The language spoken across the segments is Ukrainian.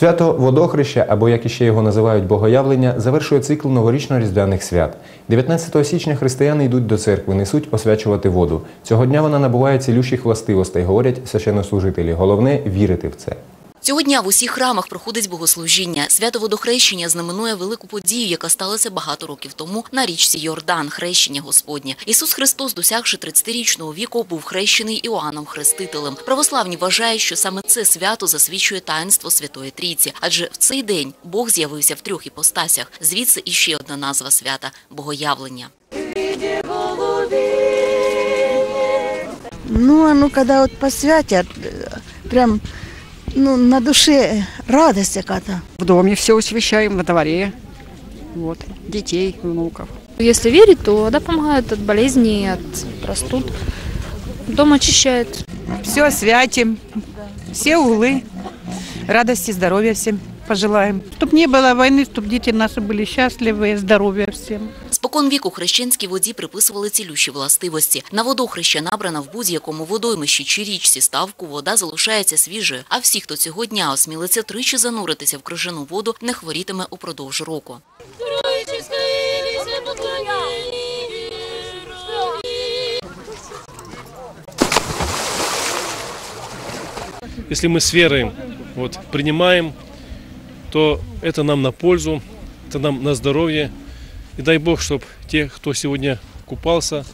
Свято водохреща, або як іще його називають богоявлення, завершує цикл новорічно-різдвяних свят. 19 січня християни йдуть до церкви, несуть освячувати воду. Цього дня вона набуває цілющих властивостей, говорять священнослужителі. Головне вірити в це. Цього дня в усіх храмах проходить богослужіння. Свято водохрещення знаменує велику подію, яка сталася багато років тому на річці Йордан, хрещення Господнє. Ісус Христос, досягши 30-річного віку, був хрещений Іоанном Хрестителем. Православні вважають, що саме це свято засвідчує таїнство Святої Трійці, адже в цей день Бог з'явився в трьох іпостасях. Звідси іще одна назва свята богоявлення. Ну, а ну, когда вот посвятят, э, прям, ну, на душе радость какая-то. В доме все освещаем, во дворе. Вот. Детей, внуков. Если верить, то вода помогает от болезней, от простуд. Дом очищает. Все освятим, все углы. Радости, здоровья всем пожелаем. Чтобы не было войны, чтобы дети наши были счастливы, здоровья всем. Спокон віку хрещенській воді приписували цілющі властивості. На водохреща набрана в будь-якому водоймищі чи річці ставку, вода залишається свіжою, а всі, хто цього дня осмілиться тричі зануритися в крижану воду, не хворітиме упродовж року. Если мы с верой вот, принимаем, то это нам на пользу, это нам на здоровье. И дай Бог, чтобы те, кто сегодня купался,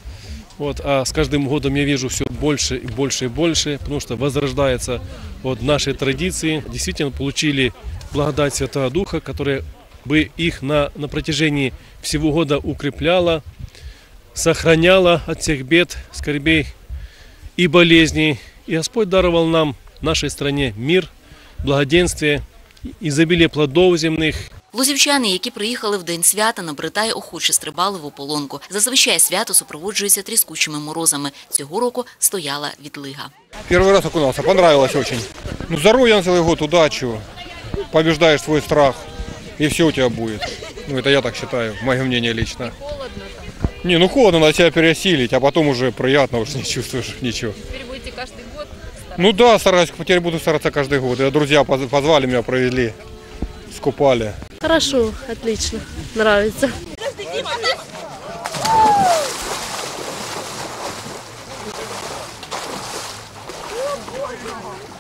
вот, а с каждым годом я вижу все больше и больше и больше, потому что возрождается вот, наши традиции. Действительно получили благодать Святого Духа, которая бы их на, на протяжении всего года укрепляла, сохраняла от всех бед, скорбей и болезней. И Господь даровал нам, нашей стране, мир, благоденствие, изобилие плодов земных, Лузівчани, які приїхали в день свята, на Бритай охоче стрибали в ополонку. Зазвичай свято супроводжується тріскучими морозами. Цього року стояла відлига. Первый раз окунался, понравилось очень. Ну, здоровья на целый год, удачу, побеждаешь свой страх, и все у тебя будет. Ну, это я так считаю, мое мнение лично. Не, ну холодно, надо себя пересилить, а потом уже приятно, уж не чувствуешь ничего. Ну да, стараюсь, теперь буду стараться каждый год. Я друзья позвали меня, провели, скупали. Хорошо, отлично, нравится. Oh, boy,